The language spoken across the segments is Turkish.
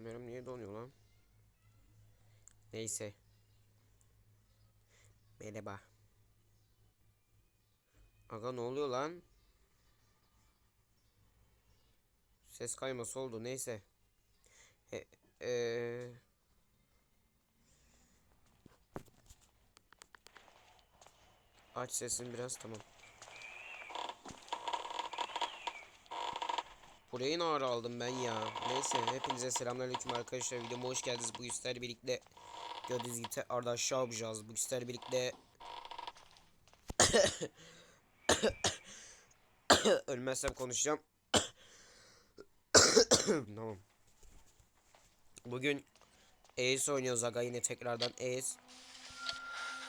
Kameram niye donuyor lan? Neyse. Merhaba. Aga ne oluyor lan? Ses kayması oldu neyse. E, eee Aç sesini biraz tamam. Burayı ne ara aldım ben ya. Neyse hepinize selamünaleyküm arkadaşlar. Videoma hoş geldiniz. Bu üstler birlikte gördüğünüz gibi arada aşağı yapacağız. Bu üstler birlikte ölmezsem konuşacağım. tamam. Bugün Ace oynuyoruz aga yine tekrardan Ace.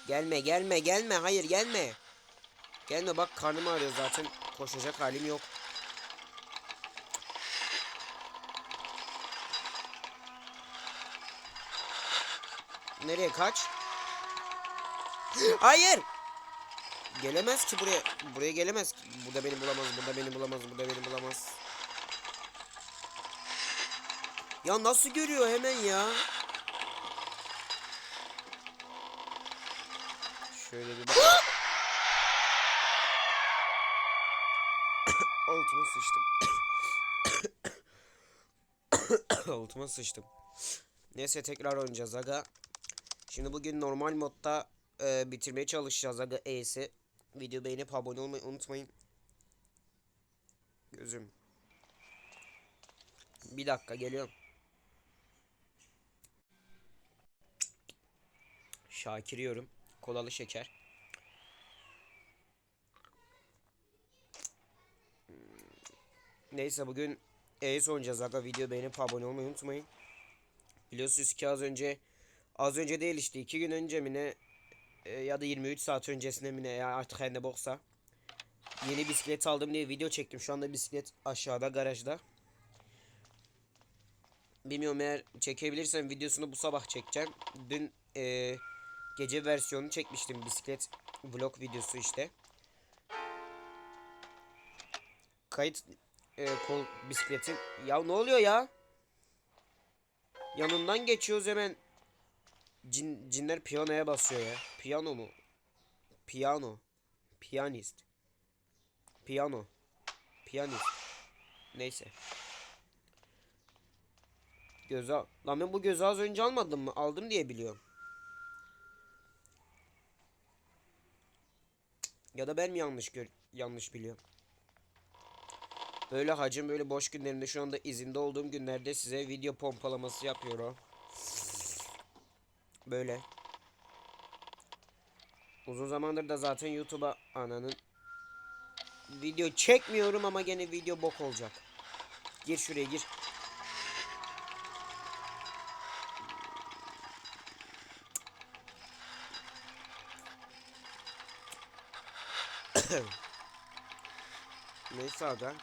Gelme gelme gelme hayır gelme. Gelme bak karnım ağrıyor zaten koşacak halim yok. Nereye kaç? Hayır. Gelemez ki buraya. Buraya gelemez. ki. Burada beni bulamaz. Burada beni bulamaz. Burada beni bulamaz. Ya nasıl görüyor hemen ya? Şöyle bir bak. Altıma sıçtım. Altıma sıçtım. Neyse tekrar oynayacağız aga. Şimdi bugün normal modda e, bitirmeye çalışacağız aga Ace'i. Video beğenip abone olmayı unutmayın. Gözüm. Bir dakika geliyorum. Şakir yiyorum. Kolalı şeker. Neyse bugün Ace oynayacağız aga. Video beğenip abone olmayı unutmayın. Biliyorsunuz ki az önce az önce değil işte iki gün önce mi ne e, ya da 23 saat öncesine mi ne ya artık her ne boksa yeni bisiklet aldım diye video çektim. Şu anda bisiklet aşağıda garajda. Bilmiyorum eğer çekebilirsem videosunu bu sabah çekeceğim. Dün e, gece versiyonu çekmiştim bisiklet vlog videosu işte. Kayıt e, kol bisikletin. Ya ne oluyor ya? Yanından geçiyoruz hemen. Cin, cinler piyanoya basıyor ya. Piyano mu? Piyano. Piyanist. Piyano. Piyanist. Neyse. Göze al. Lan ben bu gözü az önce almadım mı? Aldım diye biliyorum. Ya da ben mi yanlış gör yanlış biliyorum? Böyle hacım böyle boş günlerimde şu anda izinde olduğum günlerde size video pompalaması yapıyorum. Böyle. Uzun zamandır da zaten YouTube'a ananın video çekmiyorum ama gene video bok olacak. Gir şuraya gir. Neyse aga.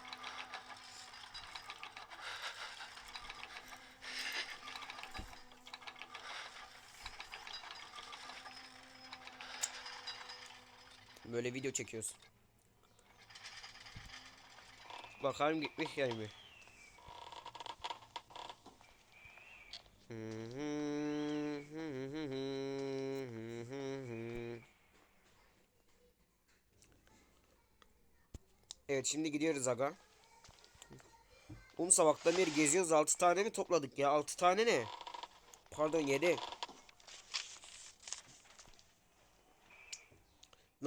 Böyle video çekiyoruz. Bakalım gitmiş yani mi? Evet şimdi gidiyoruz aga. Um sabahtan beri geziyoruz 6 tane mi topladık ya 6 tane ne? Pardon 7.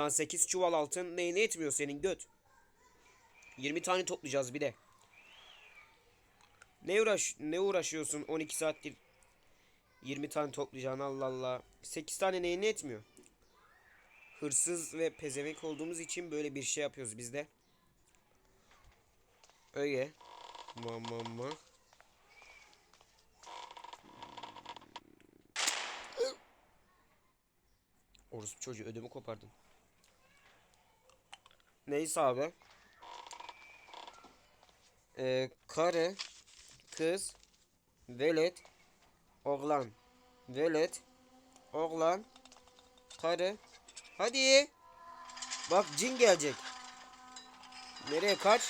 Lan 8 çuval altın neyine etmiyor senin göt. 20 tane toplayacağız bir de. Ne uğraş ne uğraşıyorsun 12 saattir 20 tane toplayacaksın Allah Allah. 8 tane neyine etmiyor. Hırsız ve pezevenk olduğumuz için böyle bir şey yapıyoruz biz de. Öyle. Mama ma. Orospu çocuğu ödümü kopardın. Neyse abi. Ee, karı, kız, velet, oğlan, velet, oğlan, karı. Hadi. Bak cin gelecek. Nereye kaç?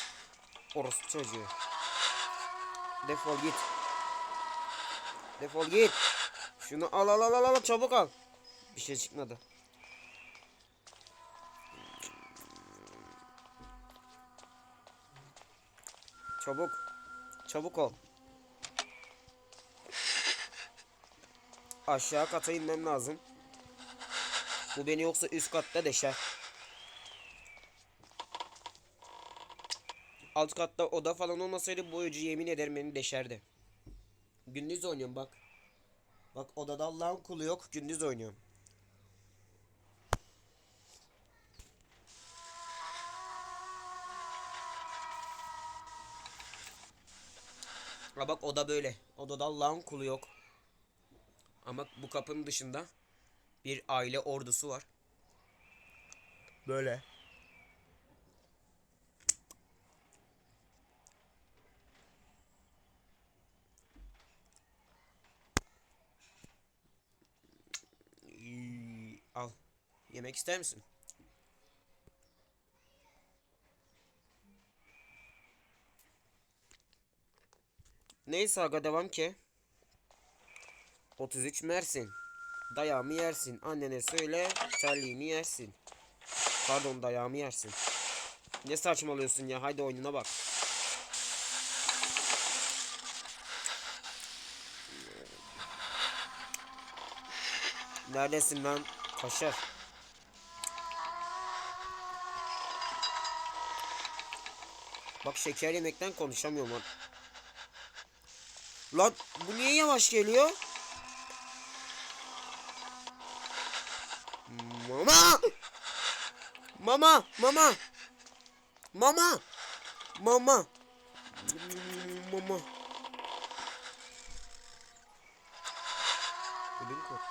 Orospu çocuğu. Defol git. Defol git. Şunu al al al al çabuk al. Bir şey çıkmadı. Çabuk. Çabuk ol. Aşağı kata inmem lazım. Bu beni yoksa üst katta deşer. Alt katta oda falan olmasaydı bu oyuncu yemin ederim beni deşerdi. Gündüz oynuyorum bak. Bak odada Allah'ın kulu yok gündüz oynuyorum. Ha bak oda böyle. Odada Allah'ın kulu yok. Ama bu kapının dışında bir aile ordusu var. Böyle. Al. Yemek ister misin? Neyse aga devam ki. 33 Mersin. Dayağımı yersin. Annene söyle terliğini yersin. Pardon dayağımı yersin. Ne saçmalıyorsun ya? Haydi oyununa bak. Neredesin lan? Kaşar. Bak şeker yemekten konuşamıyorum lan. Lan bu niye yavaş geliyor? Mama! Mama! Mama! Mama! Mama! Mama! Ödüm koptu.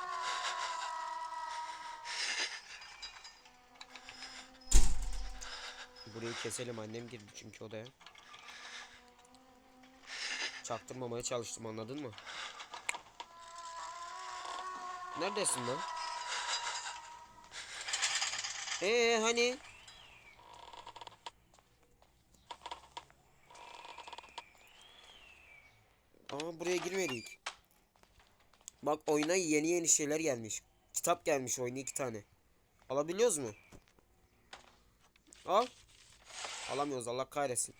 Burayı keselim annem girdi çünkü odaya. Çaktırmamaya çalıştım anladın mı? Neredesin lan? Ee hani? Aa buraya girmedik. Bak oyuna yeni yeni şeyler gelmiş. Kitap gelmiş oyuna iki tane. Alabiliyoruz mu? Al. Alamıyoruz Allah kahretsin.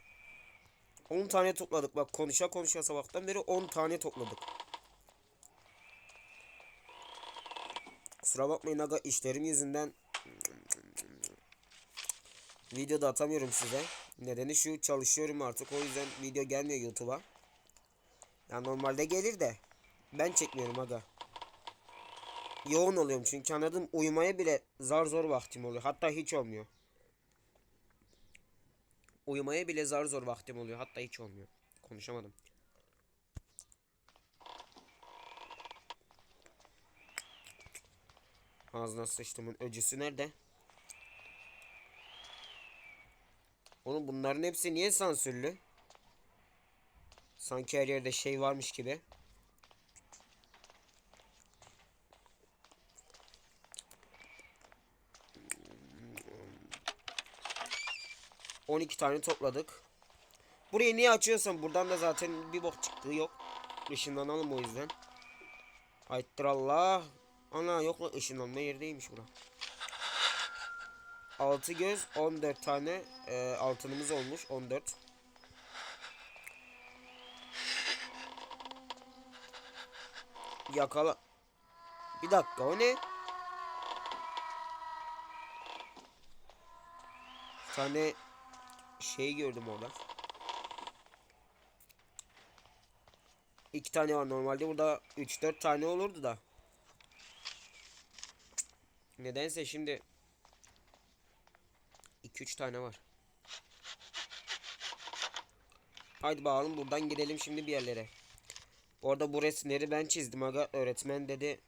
10 tane topladık bak konuşa konuşa sabahtan beri 10 tane topladık. Kusura bakmayın aga işlerim yüzünden video da atamıyorum size. Nedeni şu çalışıyorum artık o yüzden video gelmiyor YouTube'a. Ya normalde gelir de ben çekmiyorum aga. Yoğun oluyorum çünkü anladım uyumaya bile zar zor vaktim oluyor. Hatta hiç olmuyor. Uyumaya bile zar zor vaktim oluyor. Hatta hiç olmuyor. Konuşamadım. Ağzına sıçtımın öcüsü nerede? Oğlum bunların hepsi niye sansürlü? Sanki her yerde şey varmış gibi. On iki tane topladık. Burayı niye açıyorsam buradan da zaten bir bok çıktığı yok. Işınlanalım o yüzden. Hayttir Allah. Ana yok mu ışınlanma yerdeymiş bura. 6 göz 14 tane e, altınımız olmuş 14. Yakala. Bir dakika o ne? Bir tane şey gördüm orada. İki tane var normalde burada 3-4 tane olurdu da. Nedense şimdi 2-3 tane var. Haydi bakalım buradan gidelim şimdi bir yerlere. Orada bu resimleri ben çizdim aga. Öğretmen dedi.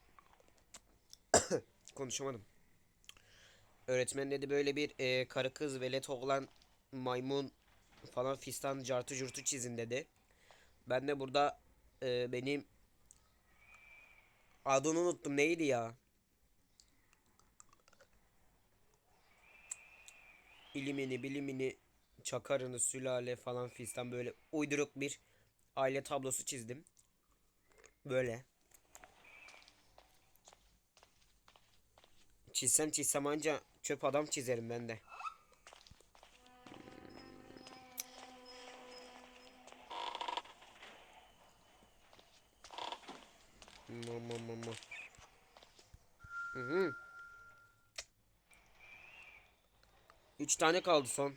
Konuşamadım. Öğretmen dedi böyle bir e, karı kız velet oğlan maymun falan fistan cartı curtu çizin dedi. Ben de burada e, benim adını unuttum neydi ya? ilimini bilimini çakarını sülale falan fistan böyle uyduruk bir aile tablosu çizdim. Böyle. Çizsem çizsem anca çöp adam çizerim ben de. Tane kaldı son.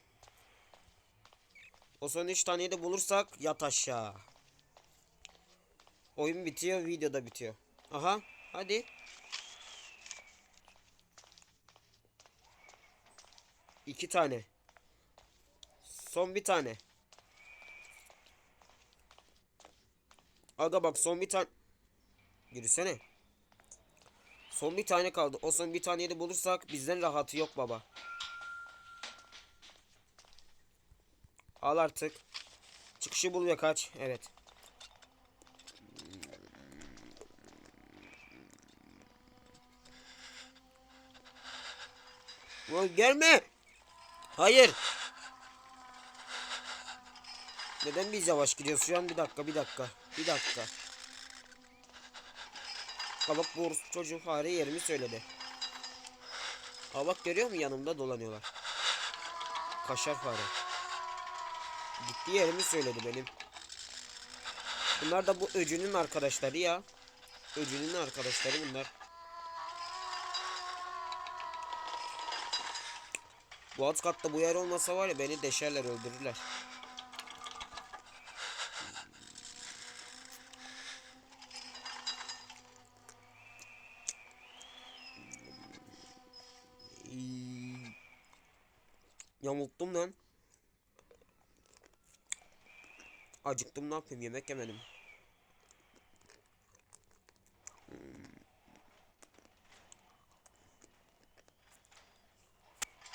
O son üç taneyi de bulursak yat aşağı. Oyun bitiyor, video da bitiyor. Aha, hadi. İki tane. Son bir tane. Aga bak son bir tane. Yürüsene. Son bir tane kaldı. O son bir taneyi de bulursak bizden rahatı yok baba. Al artık. Çıkışı bul ve kaç. Evet. Lan gelme. Hayır. Neden biz yavaş gidiyoruz şu an? Bir dakika, bir dakika. Bir dakika. Ha bak bu çocuğu fare yerimi söyledi. Ha bak görüyor musun yanımda dolanıyorlar. Kaşar fare. Gittiği yerimi söyledi benim. Bunlar da bu öcünün arkadaşları ya. Öcünün arkadaşları bunlar. Bu alt katta bu yer olmasa var ya beni deşerler öldürürler. Yamulttum lan. Acıktım ne yapayım yemek yemedim. Hmm.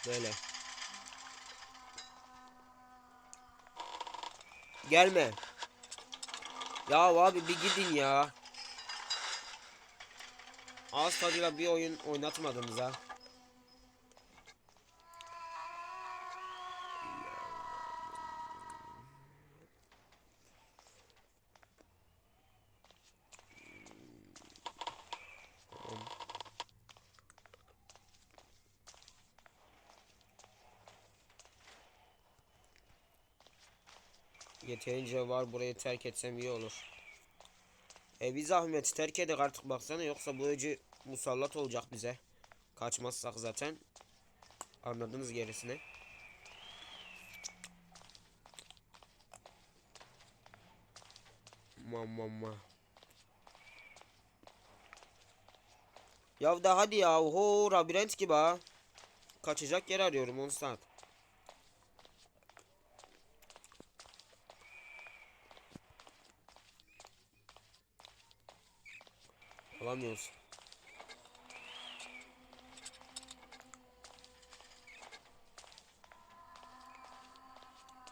Böyle. Gelme. Ya abi bir gidin ya. Ağız tadıyla bir oyun oynatmadınız ha. Yeterince var burayı terk etsem iyi olur. E bir zahmet terk edek artık baksana yoksa bu öcü musallat olacak bize. Kaçmazsak zaten. Anladınız gerisini. Mamma. Ya da hadi ya. Ho labirent gibi ha. Kaçacak yer arıyorum 10 saat. Alamıyoruz.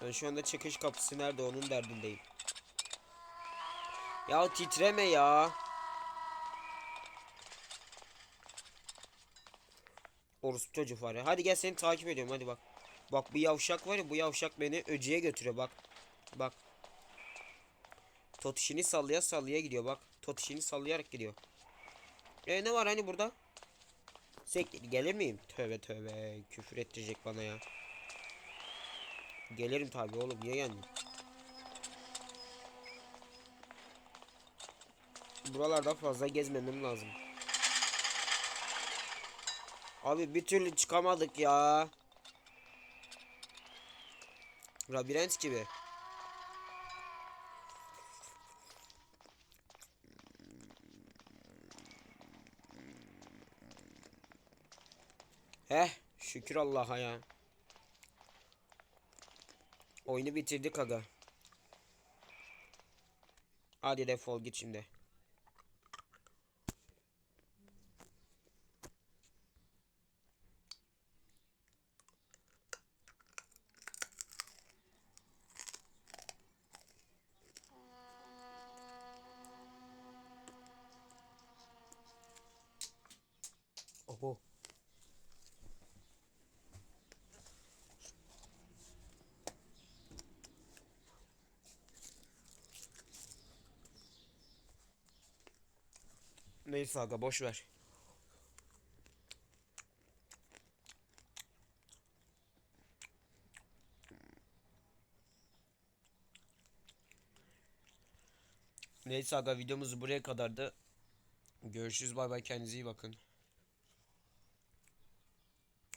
Ben şu anda çıkış kapısı nerede onun derdindeyim. Ya titreme ya. Orospu çocuk var ya. Hadi gel seni takip ediyorum hadi bak. Bak bu yavşak var ya bu yavşak beni öcüye götürüyor bak. Bak. Totişini sallaya sallaya gidiyor bak. Totişini sallayarak gidiyor. E ne var hani burada? Sektir gelir miyim? Tövbe tövbe küfür ettirecek bana ya. Gelirim tabi oğlum niye gelmeyeyim? Buralarda fazla gezmemem lazım. Abi bir türlü çıkamadık ya. Labirent gibi. Allah'a ya. Oyunu bitirdik aga. Hadi defol git şimdi. değilsin aga boş ver. Neyse aga videomuz buraya kadardı. Görüşürüz bay bay kendinize iyi bakın.